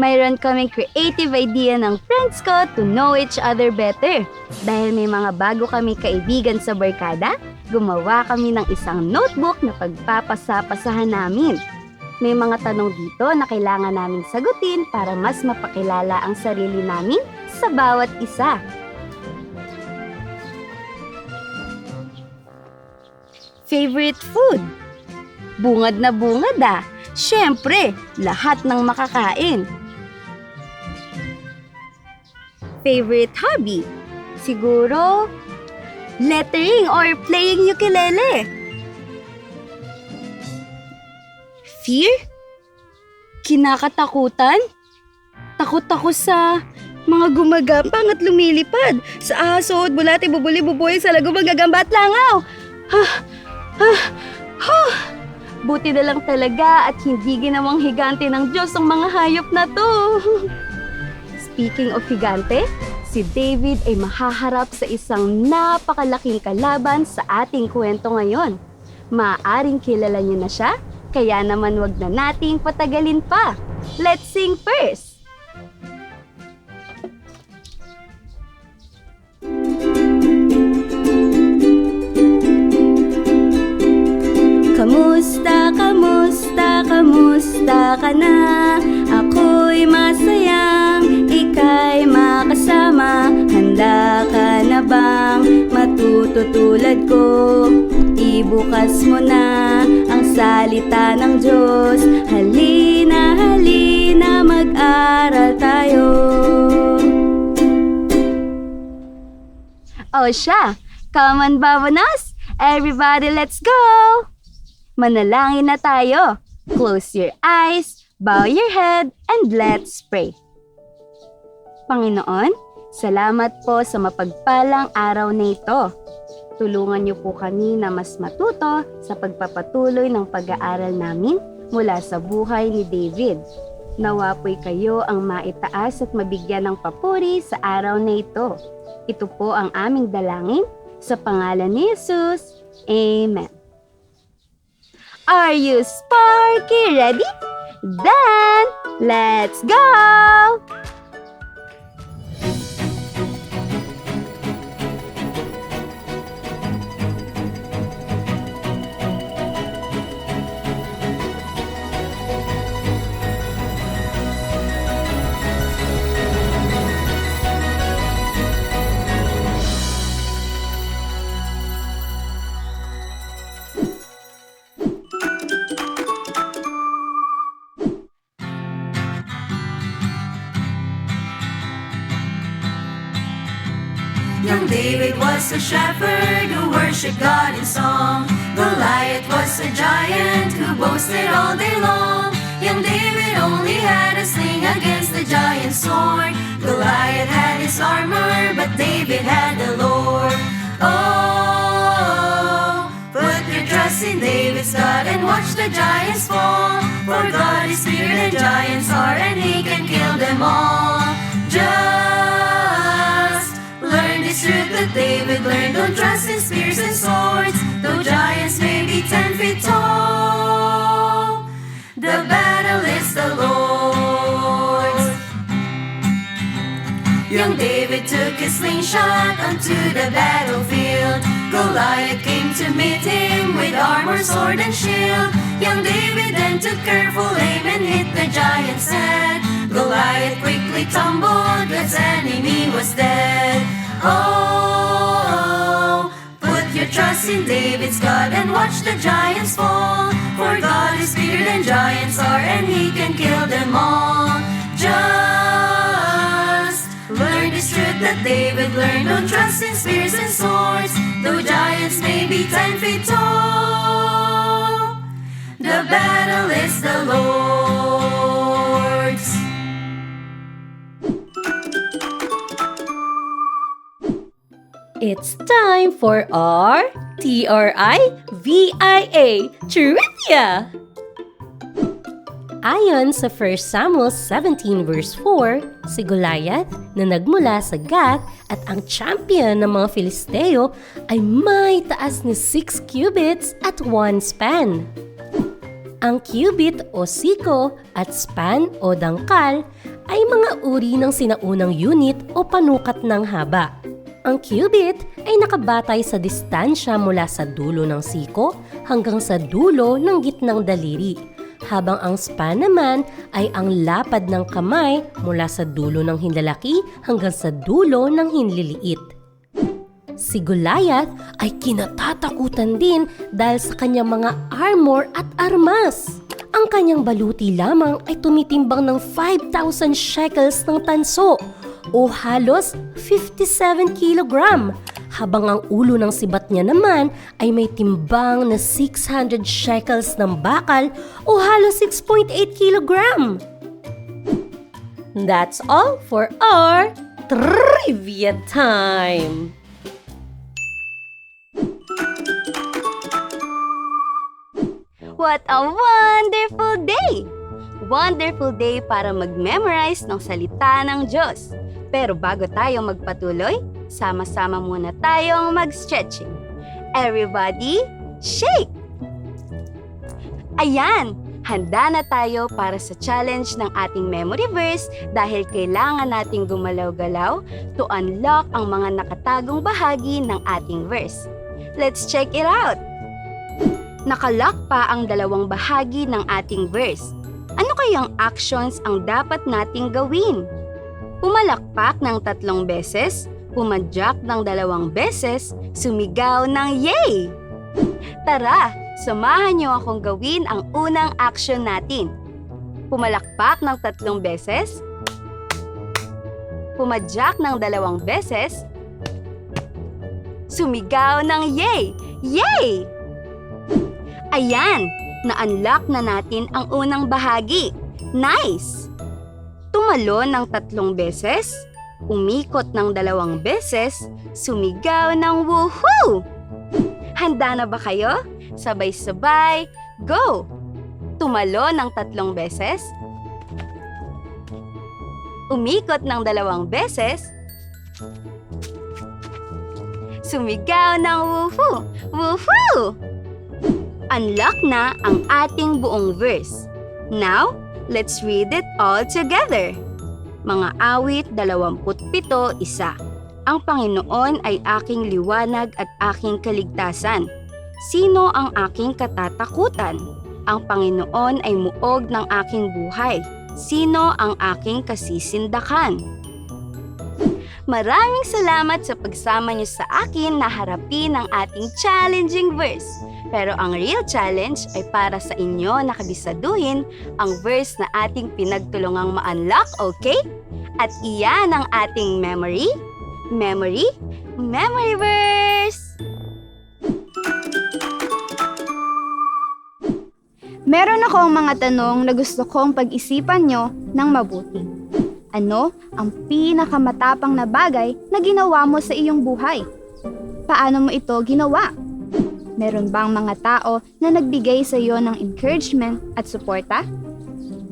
mayroon kaming creative idea ng friends ko to know each other better. Dahil may mga bago kami kaibigan sa barkada, gumawa kami ng isang notebook na pagpapasapasahan namin. May mga tanong dito na kailangan naming sagutin para mas mapakilala ang sarili namin sa bawat isa. Favorite food? Bungad na bungad ah. Siyempre, lahat ng makakain. Favorite hobby? Siguro, lettering or playing ukulele. Fear? Kinakatakutan? Takot ako sa mga gumagapang at lumilipad. Sa aso at bulate, bubuli, buboy, sa lago, magagamba at langaw. Ha, ha, ha. Buti na lang talaga at hindi ginawang higante ng Diyos ang mga hayop na to. Speaking of higante, si David ay mahaharap sa isang napakalaking kalaban sa ating kwento ngayon. Maaring kilala niyo na siya, kaya naman wag na nating patagalin pa. Let's sing first! Kamusta, kamusta, kamusta ka na? Ako'y masayang ika'y makasama Handa ka na bang matuto tulad ko? Ibukas mo na ang salita ng Diyos Halina, halina, mag-aral tayo O siya, come on Babonas! Everybody, let's go! Manalangin na tayo. Close your eyes, bow your head, and let's pray. Panginoon, salamat po sa mapagpalang araw na ito. Tulungan niyo po kami na mas matuto sa pagpapatuloy ng pag-aaral namin mula sa buhay ni David. Nawa po'y kayo ang maitaas at mabigyan ng papuri sa araw na ito. Ito po ang aming dalangin sa pangalan ni Jesus. Amen. Are you Sparky ready? Then, let's go! Was a shepherd who worshiped God in song. Goliath was a giant who boasted all day long. Young David only had a sling against the giant's sword. Goliath had his armor, but David had the Lord. Oh, put your trust in David's God and watch the giants fall. For God is bigger than giants are, and He can kill them all. Just this truth that David learned. Don't trust in spears and swords, though giants may be ten feet tall. The battle is the Lord's. Young David took his slingshot onto the battlefield. Goliath came to meet him with armor, sword, and shield. Young David then took careful aim and hit the giant's head. Goliath quickly tumbled, his enemy was dead. Oh, put your trust in David's God and watch the giants fall. For God is bigger than giants are, and He can kill them all. Just learn this truth that David learned. Don't trust in spears and swords, though giants may be ten feet tall. The battle is the Lord's. It's time for our TRI-VIA Trivia! Ayon sa 1 Samuel 17 verse 4, si Goliath na nagmula sa Gath at ang champion ng mga Filisteo ay may taas na 6 cubits at 1 span. Ang cubit o siko at span o dangkal ay mga uri ng sinaunang unit o panukat ng haba. Ang cubit ay nakabatay sa distansya mula sa dulo ng siko hanggang sa dulo ng gitnang daliri, habang ang span naman ay ang lapad ng kamay mula sa dulo ng hinlalaki hanggang sa dulo ng hinliliit. Si Goliath ay kinatatakutan din dahil sa kanyang mga armor at armas. Ang kanyang baluti lamang ay tumitimbang ng 5,000 shekels ng tanso o halos 57 kilogram, habang ang ulo ng sibat niya naman ay may timbang na 600 shekels ng bakal o halos 6.8 kilogram. That's all for our trivia time! What a wonderful day! Wonderful day para mag-memorize ng salita ng Diyos. Pero bago tayo magpatuloy, sama-sama muna tayong mag-stretching. Everybody, shake! Ayan! Handa na tayo para sa challenge ng ating memory verse dahil kailangan nating gumalaw-galaw to unlock ang mga nakatagong bahagi ng ating verse. Let's check it out! Nakalock pa ang dalawang bahagi ng ating verse. Ano kayang actions ang dapat nating gawin? Pumalakpak ng tatlong beses, pumadyak ng dalawang beses, sumigaw ng yay! Tara, samahan niyo akong gawin ang unang action natin. Pumalakpak ng tatlong beses, pumadyak ng dalawang beses, sumigaw ng yay! Yay! Ayan, na-unlock na natin ang unang bahagi. Nice! Tumalon ng tatlong beses, umikot ng dalawang beses, sumigaw ng woohoo! Handa na ba kayo? Sabay-sabay, go! Tumalon ng tatlong beses, umikot ng dalawang beses, sumigaw ng woohoo! Woohoo! Unlock na ang ating buong verse. Now, let's read it all together. Mga awit 27, isa. Ang Panginoon ay aking liwanag at aking kaligtasan. Sino ang aking katatakutan? Ang Panginoon ay muog ng aking buhay. Sino ang aking kasisindakan? Maraming salamat sa pagsama niyo sa akin na harapin ang ating challenging verse. Pero ang real challenge ay para sa inyo na kabisaduhin ang verse na ating pinagtulungang ma-unlock, okay? At iyan ang ating memory, memory, memory verse! Meron akong mga tanong na gusto kong pag-isipan nyo ng mabuti. Ano ang pinakamatapang na bagay na ginawa mo sa iyong buhay? Paano mo ito ginawa? Meron bang mga tao na nagbigay sa iyo ng encouragement at suporta?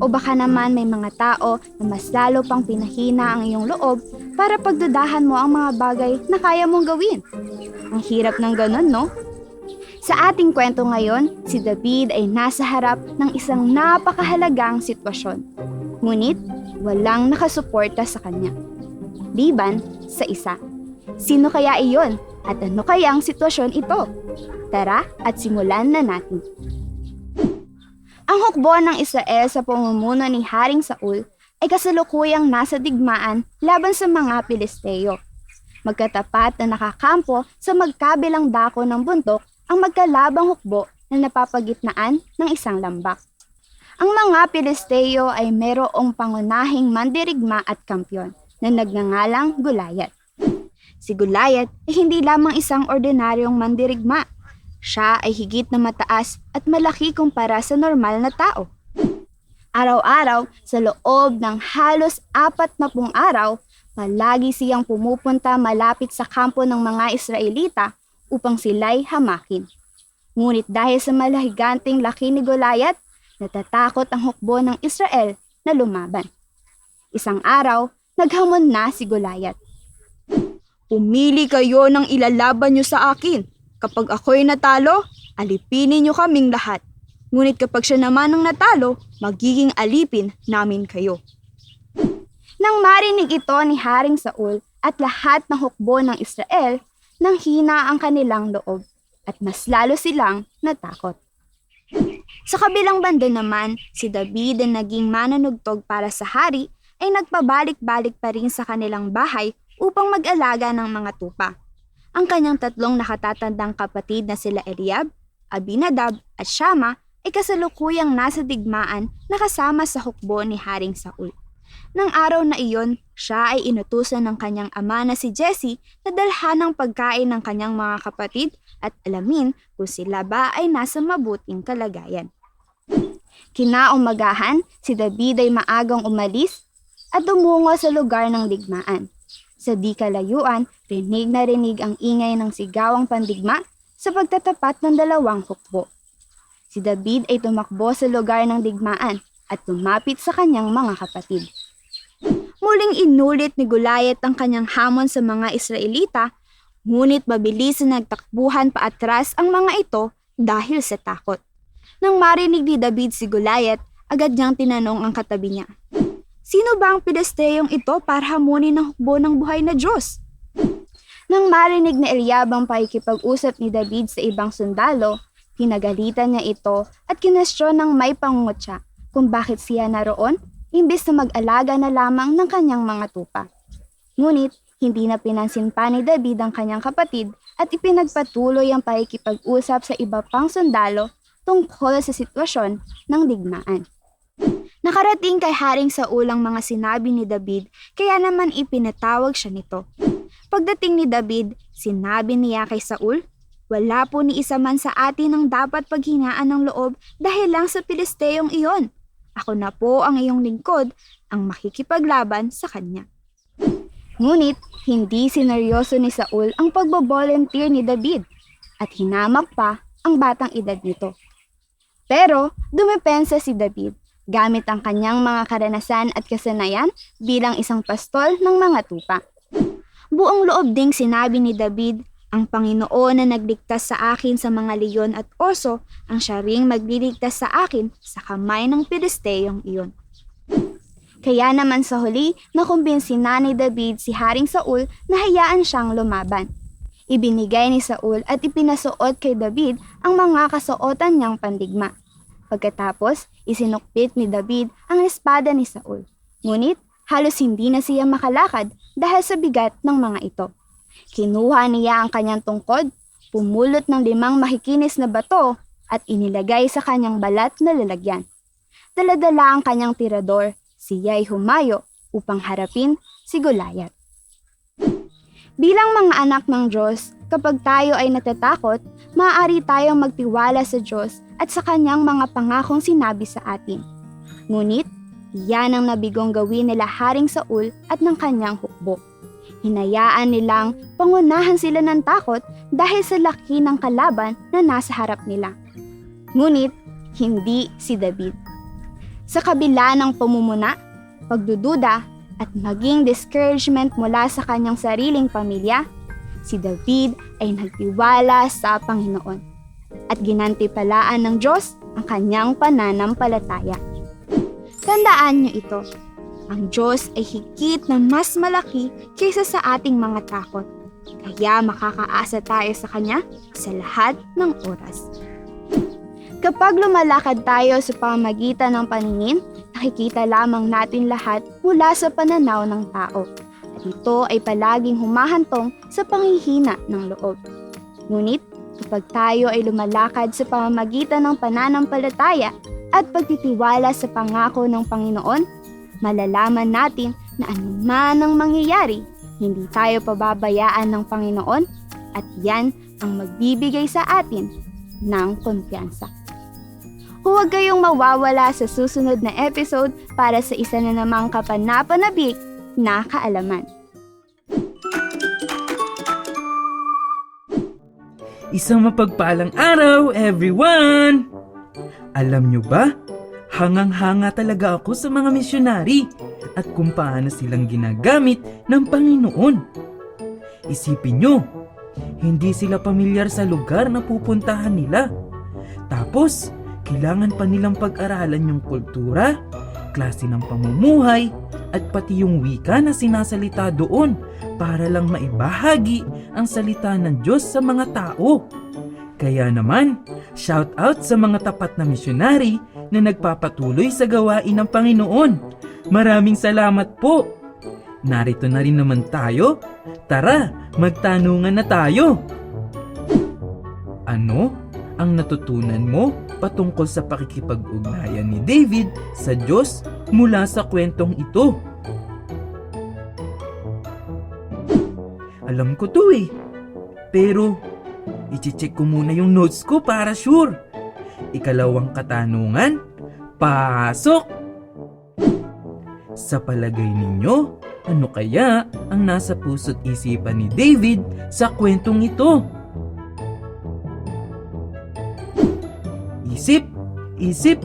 O baka naman may mga tao na mas lalo pang pinahina ang iyong loob para pagdudahan mo ang mga bagay na kaya mong gawin? Ang hirap ng ganun, no? Sa ating kwento ngayon, si David ay nasa harap ng isang napakahalagang sitwasyon. Ngunit, walang nakasuporta sa kanya. Liban sa isa. Sino kaya iyon? At ano kaya ang sitwasyon ito? Tara at simulan na natin. Ang hukbo ng Israel sa pamumuno ni Haring Saul ay kasalukuyang nasa digmaan laban sa mga Pilisteo. Magkatapat na nakakampo sa magkabilang dako ng bundok ang magkalabang hukbo na napapagitnaan ng isang lambak. Ang mga Pilisteo ay merong pangunahing mandirigma at kampyon na nagngangalang Gulayat. Si Gulayat ay hindi lamang isang ordinaryong mandirigma. Siya ay higit na mataas at malaki kumpara sa normal na tao. Araw-araw, sa loob ng halos apat na pung araw, palagi siyang pumupunta malapit sa kampo ng mga Israelita upang sila'y hamakin. Ngunit dahil sa malahiganting laki ni Goliath, natatakot ang hukbo ng Israel na lumaban. Isang araw, naghamon na si Goliath. Pumili kayo ng ilalaban nyo sa akin. Kapag ako'y natalo, alipinin nyo kaming lahat. Ngunit kapag siya naman ang natalo, magiging alipin namin kayo. Nang marinig ito ni Haring Saul at lahat ng hukbo ng Israel, nang hina ang kanilang loob at mas lalo silang natakot. Sa kabilang banda naman, si David na naging mananugtog para sa hari ay nagpabalik-balik pa rin sa kanilang bahay upang mag-alaga ng mga tupa. Ang kanyang tatlong nakatatandang kapatid na sila Eliab, Abinadab at Shama ay kasalukuyang nasa digmaan na kasama sa hukbo ni Haring Saul. Nang araw na iyon, siya ay inutusan ng kanyang ama na si Jesse na dalhan ng pagkain ng kanyang mga kapatid at alamin kung sila ba ay nasa mabuting kalagayan. Kinaumagahan, si David ay maagang umalis at tumungo sa lugar ng digmaan. Sa di kalayuan, rinig na rinig ang ingay ng sigawang pandigma sa pagtatapat ng dalawang hukbo. Si David ay tumakbo sa lugar ng digmaan at tumapit sa kanyang mga kapatid. Muling inulit ni Gulayat ang kanyang hamon sa mga Israelita, ngunit mabilis na nagtakbuhan paatras ang mga ito dahil sa takot. Nang marinig ni David si Gulayat, agad niyang tinanong ang katabi niya. Sino ba ang Pilisteyong ito para hamunin ng hukbo ng buhay na Diyos? Nang marinig ni Eliab ang pakikipag-usap ni David sa ibang sundalo, kinagalitan niya ito at kinestyon ng may pangungutya kung bakit siya naroon imbis na mag-alaga na lamang ng kanyang mga tupa. Ngunit, hindi na pinansin pa ni David ang kanyang kapatid at ipinagpatuloy ang pakikipag-usap sa iba pang sundalo tungkol sa sitwasyon ng digmaan. Nakarating kay Haring Saul ang mga sinabi ni David kaya naman ipinatawag siya nito. Pagdating ni David, sinabi niya kay Saul, Wala po ni isa man sa atin ang dapat paghingaan ng loob dahil lang sa Pilisteyong iyon. Ako na po ang iyong lingkod, ang makikipaglaban sa kanya. Ngunit, hindi sineryoso ni Saul ang pagbo-volunteer ni David at hinamak pa ang batang edad nito. Pero, dumepensa si David gamit ang kanyang mga karanasan at kasanayan bilang isang pastol ng mga tupa. Buong loob ding sinabi ni David, ang Panginoon na nagligtas sa akin sa mga leyon at oso, ang siya ring magliligtas sa akin sa kamay ng Pilisteyong iyon. Kaya naman sa huli, nakumbinsi na ni David si Haring Saul na hayaan siyang lumaban. Ibinigay ni Saul at ipinasuot kay David ang mga kasuotan niyang pandigma. Pagkatapos, isinukpit ni David ang espada ni Saul. Ngunit, halos hindi na siya makalakad dahil sa bigat ng mga ito. Kinuha niya ang kanyang tungkod, pumulot ng limang mahikinis na bato at inilagay sa kanyang balat na lalagyan. Daladala ang kanyang tirador, siya'y humayo upang harapin si Goliath. Bilang mga anak ng Diyos, kapag tayo ay natatakot, maaari tayong magtiwala sa Diyos at sa kanyang mga pangakong sinabi sa atin. Ngunit, yan ang nabigong gawin nila Haring Saul at ng kanyang hukbo. Hinayaan nilang pangunahan sila ng takot dahil sa laki ng kalaban na nasa harap nila. Ngunit, hindi si David. Sa kabila ng pamumuna, pagdududa, at maging discouragement mula sa kanyang sariling pamilya, si David ay nagtiwala sa Panginoon at ginantipalaan ng Diyos ang kanyang pananampalataya. Tandaan niyo ito, ang Diyos ay higit na mas malaki kaysa sa ating mga takot. Kaya makakaasa tayo sa Kanya sa lahat ng oras. Kapag lumalakad tayo sa pamagitan ng paningin, nakikita lamang natin lahat mula sa pananaw ng tao. At ito ay palaging humahantong sa panghihina ng loob. Ngunit, kapag tayo ay lumalakad sa pamamagitan ng pananampalataya at pagtitiwala sa pangako ng Panginoon, malalaman natin na anuman ang mangyayari, hindi tayo pababayaan ng Panginoon at yan ang magbibigay sa atin ng kumpiyansa. Huwag kayong mawawala sa susunod na episode para sa isa na namang kapanapanabik na kaalaman. Isang mapagpalang araw, everyone! Alam nyo ba, hangang-hanga talaga ako sa mga misyonari at kung paano silang ginagamit ng Panginoon. Isipin nyo, hindi sila pamilyar sa lugar na pupuntahan nila. Tapos, kailangan pa nilang pag-aralan yung kultura, klase ng pamumuhay, at pati yung wika na sinasalita doon para lang maibahagi ang salita ng Diyos sa mga tao. Kaya naman, shout out sa mga tapat na misyonary na nagpapatuloy sa gawain ng Panginoon. Maraming salamat po! Narito na rin naman tayo. Tara, magtanungan na tayo! Ano ang natutunan mo patungkol sa pakikipag-ugnayan ni David sa Diyos mula sa kwentong ito? Alam ko to eh. Pero, ichicheck ko muna yung notes ko para sure. Ikalawang katanungan, pasok! Sa palagay ninyo, ano kaya ang nasa puso't isipan ni David sa kwentong ito? Isip, isip,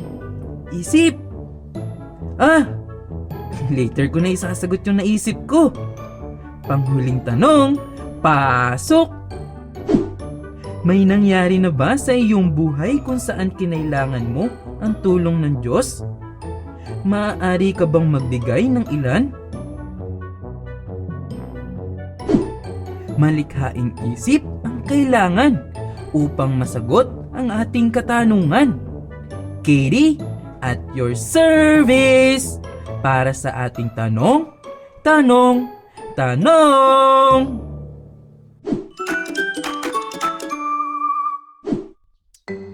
isip. Ah, later ko na isasagot yung naisip ko. Panghuling tanong, pasok! May nangyari na ba sa iyong buhay kung saan kinailangan mo ang tulong ng Diyos? Maaari ka bang magbigay ng ilan? Malikhaing isip ang kailangan upang masagot ang ating katanungan. Katie, at your service! Para sa ating tanong, tanong, tanong!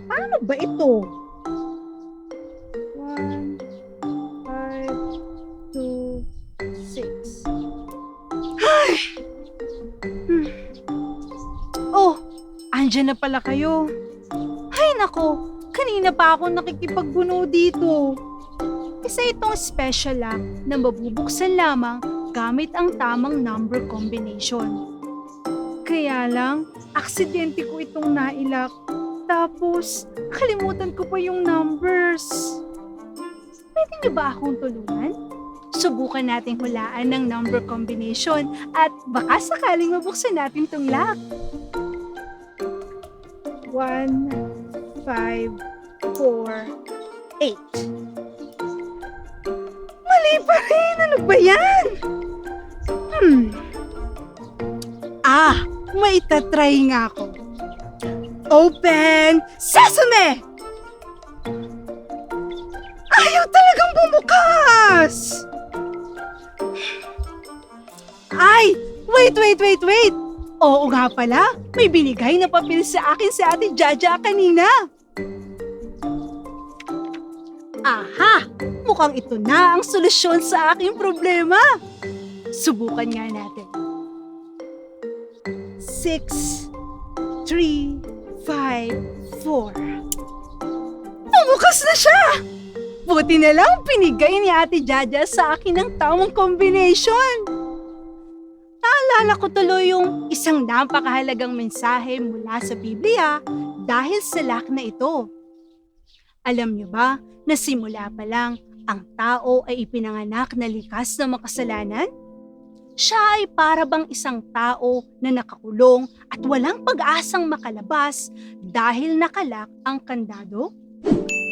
Ano ba ito? One, five, two, six. Ay! Hmm. Oh, andyan na pala kayo. Nako, kanina pa ako nakikipagbuno dito. Isa itong special lock na mabubuksan lamang gamit ang tamang number combination. Kaya lang, aksidente ko itong nailak. Tapos, kalimutan ko pa yung numbers. Pwede niyo ba akong tulungan? Subukan nating hulaan ng number combination at baka sakaling mabuksan natin tong lock. 1, 5, 4, 8. Mali pa rin! Ano ba yan? Hmm. Ah, may tatry nga ako. Open Sesame! Ayaw talagang bumukas! Ay! Wait, wait, wait, wait! Oo nga pala, may binigay na papel sa akin si Ate Jaja kanina. Aha! Mukhang ito na ang solusyon sa aking problema. Subukan nga natin. Six, three, five, four. Bumukas na siya! Buti na lang pinigay ni Ate Jaja sa akin ng tamang combination. Naalala ko tuloy yung isang napakahalagang mensahe mula sa Biblia dahil sa lock na ito. Alam niyo ba na simula pa lang ang tao ay ipinanganak na likas na makasalanan? Siya ay para bang isang tao na nakakulong at walang pag-asang makalabas dahil nakalak ang kandado?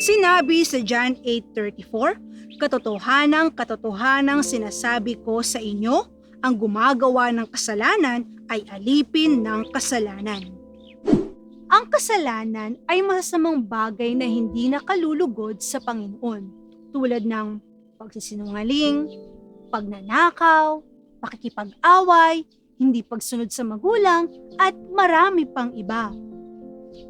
Sinabi sa John 8.34, Katotohanang katotohanang sinasabi ko sa inyo, ang gumagawa ng kasalanan ay alipin ng kasalanan. Ang kasalanan ay masasamang bagay na hindi nakalulugod sa Panginoon, tulad ng pagsisinungaling, pagnanakaw, pakikipag-away, hindi pagsunod sa magulang, at marami pang iba.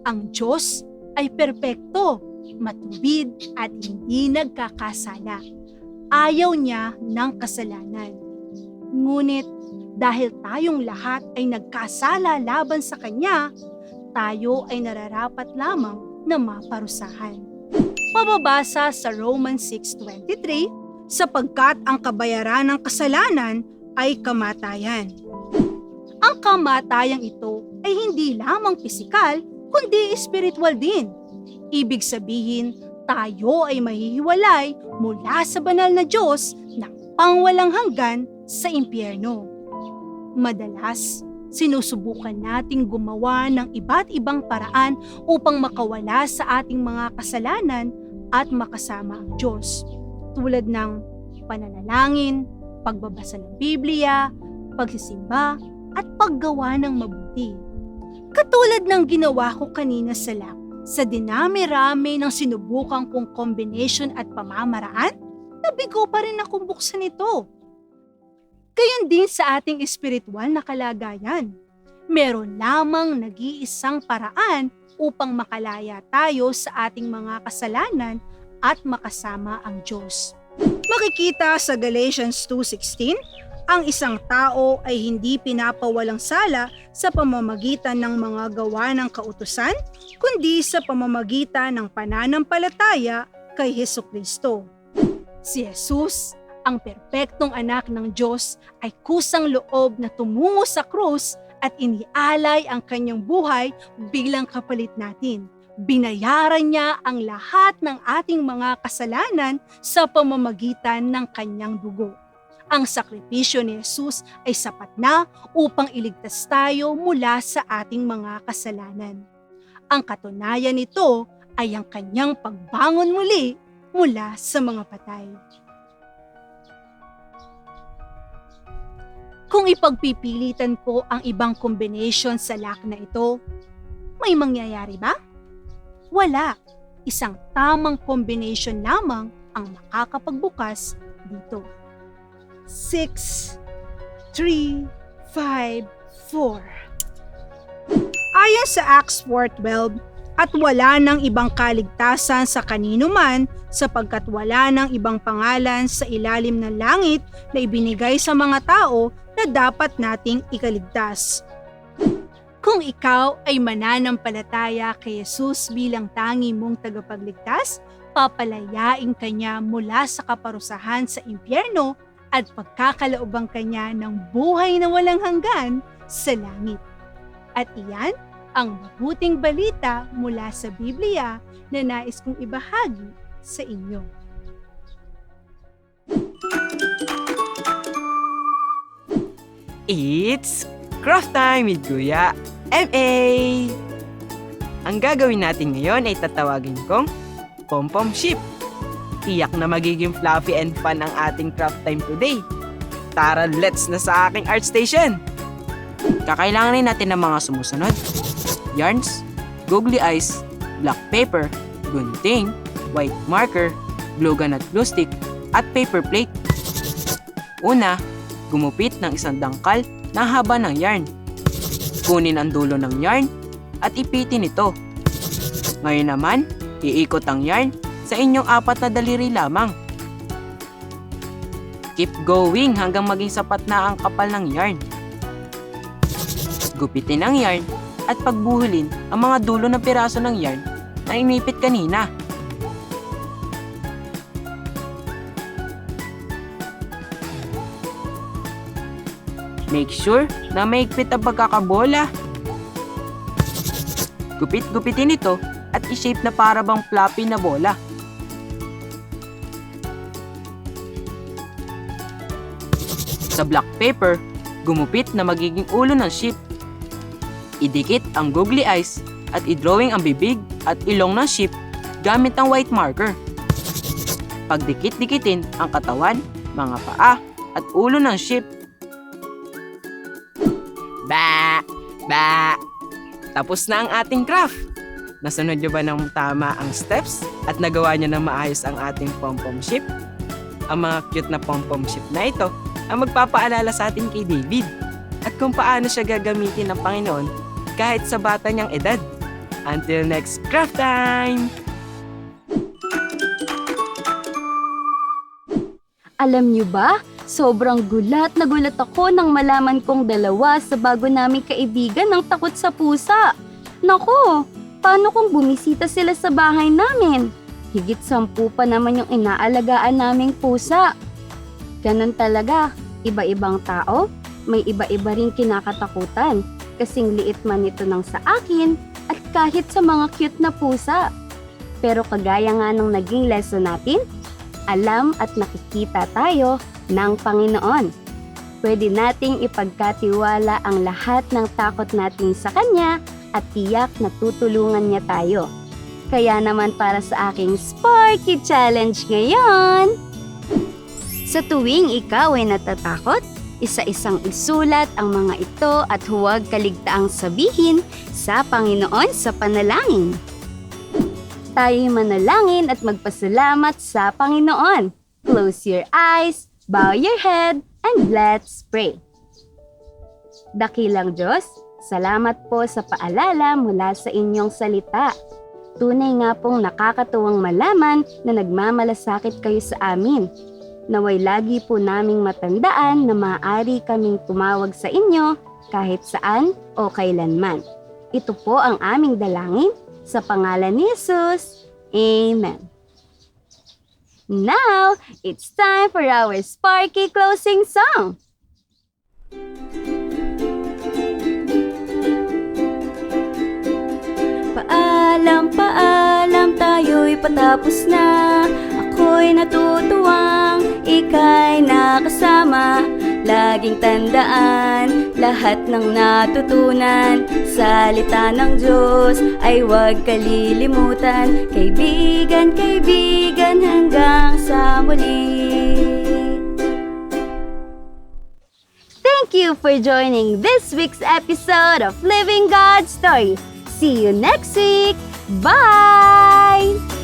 Ang Diyos ay perpekto, matubid at hindi nagkakasala. Ayaw niya ng kasalanan. Ngunit dahil tayong lahat ay nagkasala laban sa Kanya, tayo ay nararapat lamang na maparusahan. Mababasa sa Romans 6.23, sapagkat ang kabayaran ng kasalanan ay kamatayan. Ang kamatayang ito ay hindi lamang pisikal, kundi espiritual din. Ibig sabihin, tayo ay mahihiwalay mula sa banal na Diyos ng pangwalang hanggan sa impyerno. Madalas, sinusubukan nating gumawa ng iba't ibang paraan upang makawala sa ating mga kasalanan at makasama ang Diyos. Tulad ng pananalangin, pagbabasa ng Biblia, pagsisimba, at paggawa ng mabuti. Katulad ng ginawa ko kanina sa lab, sa dinami-rami ng sinubukan kong combination at pamamaraan, nabigo pa rin akong buksan ito. Gayon din sa ating espiritual na kalagayan. Meron lamang nag-iisang paraan upang makalaya tayo sa ating mga kasalanan at makasama ang Diyos. Makikita sa Galatians 2.16, ang isang tao ay hindi pinapawalang sala sa pamamagitan ng mga gawa ng kautusan, kundi sa pamamagitan ng pananampalataya kay Heso Kristo. Si Jesus, ang perpektong anak ng Diyos, ay kusang loob na tumungo sa krus at inialay ang kanyang buhay bilang kapalit natin. Binayaran niya ang lahat ng ating mga kasalanan sa pamamagitan ng kanyang dugo. Ang sakripisyo ni Jesus ay sapat na upang iligtas tayo mula sa ating mga kasalanan. Ang katunayan nito ay ang kanyang pagbangon muli mula sa mga patay. Kung ipagpipilitan ko ang ibang combination sa lock na ito, may mangyayari ba? Wala. Isang tamang combination lamang ang makakapagbukas dito. 6, 3, 5, 4. Ayon sa Acts 4.12, at wala ng ibang kaligtasan sa kanino man sapagkat wala ng ibang pangalan sa ilalim ng langit na ibinigay sa mga tao na dapat nating ikaligtas. Kung ikaw ay mananampalataya kay Jesus bilang tangi mong tagapagligtas, papalayain kanya mula sa kaparusahan sa impyerno at pagkakalaobang kanya ng buhay na walang hanggan sa langit. At iyan ang mabuting balita mula sa Biblia na nais kong ibahagi sa inyo. It's craft time with Kuya M.A. Ang gagawin natin ngayon ay tatawagin kong Pom-Pom Ship. Tiyak na magiging fluffy and fun ang ating craft time today. Tara, let's na sa aking art station! Kakailanganin natin ng mga sumusunod. Yarns, googly eyes, black paper, gunting, white marker, glue gun at glue stick, at paper plate. Una, gumupit ng isang dangkal na haba ng yarn. Kunin ang dulo ng yarn at ipitin ito. Ngayon naman, iikot ang yarn sa inyong apat na daliri lamang. Keep going hanggang maging sapat na ang kapal ng yarn. Gupitin ang yarn at pagbuhulin ang mga dulo ng piraso ng yarn na inipit kanina. Make sure na maigpit ang pagkakabola. Gupit-gupitin ito at i-shape na para bang floppy na bola. Sa black paper, gumupit na magiging ulo ng ship. Idikit ang googly eyes at i-drawing ang bibig at ilong ng ship gamit ang white marker. Pagdikit-dikitin ang katawan, mga paa at ulo ng ship Ba! Tapos na ang ating craft. Nasunod niyo ba ng tama ang steps at nagawa niyo ng maayos ang ating pom-pom ship? Ang mga cute na pom-pom ship na ito ang magpapaalala sa atin kay David at kung paano siya gagamitin ng Panginoon kahit sa bata niyang edad. Until next craft time! Alam niyo ba, sobrang gulat na gulat ako nang malaman kong dalawa sa bago naming kaibigan ng takot sa pusa. Nako, paano kung bumisita sila sa bahay namin? Higit sampu pa naman yung inaalagaan naming pusa. Ganon talaga, iba-ibang tao, may iba-iba ring kinakatakutan. Kasing liit man ito ng sa akin at kahit sa mga cute na pusa. Pero kagaya nga ng naging lesson natin, alam at nakikita tayo ng Panginoon. pwede nating ipagkatiwala ang lahat ng takot natin sa Kanya at tiyak na tutulungan niya tayo. Kaya naman para sa aking Sparky Challenge ngayon, sa tuwing ikaw ay natatakot, isa-isang isulat ang mga ito at huwag kaligtaang sabihin sa Panginoon sa panalangin. Tayo'y manalangin at magpasalamat sa Panginoon. Close your eyes, bow your head, and let's pray. Dakilang Diyos, salamat po sa paalala mula sa inyong salita. Tunay nga pong nakakatuwang malaman na nagmamalasakit kayo sa amin. Naway lagi po naming matandaan na maaari kaming tumawag sa inyo kahit saan o kailanman. Ito po ang aming dalangin sa pangalan ni Jesus. Amen. Now, it's time for our Sparky closing song. Paalam, paalam, tayo'y patapos na Ako'y natutuwang, ika'y nakasama Laging tandaan, lahat ng natutunan Salita ng Diyos ay huwag kalilimutan Kaibigan, kaibigan, hanggang sa muli Thank you for joining this week's episode of Living God's Story. See you next week. Bye!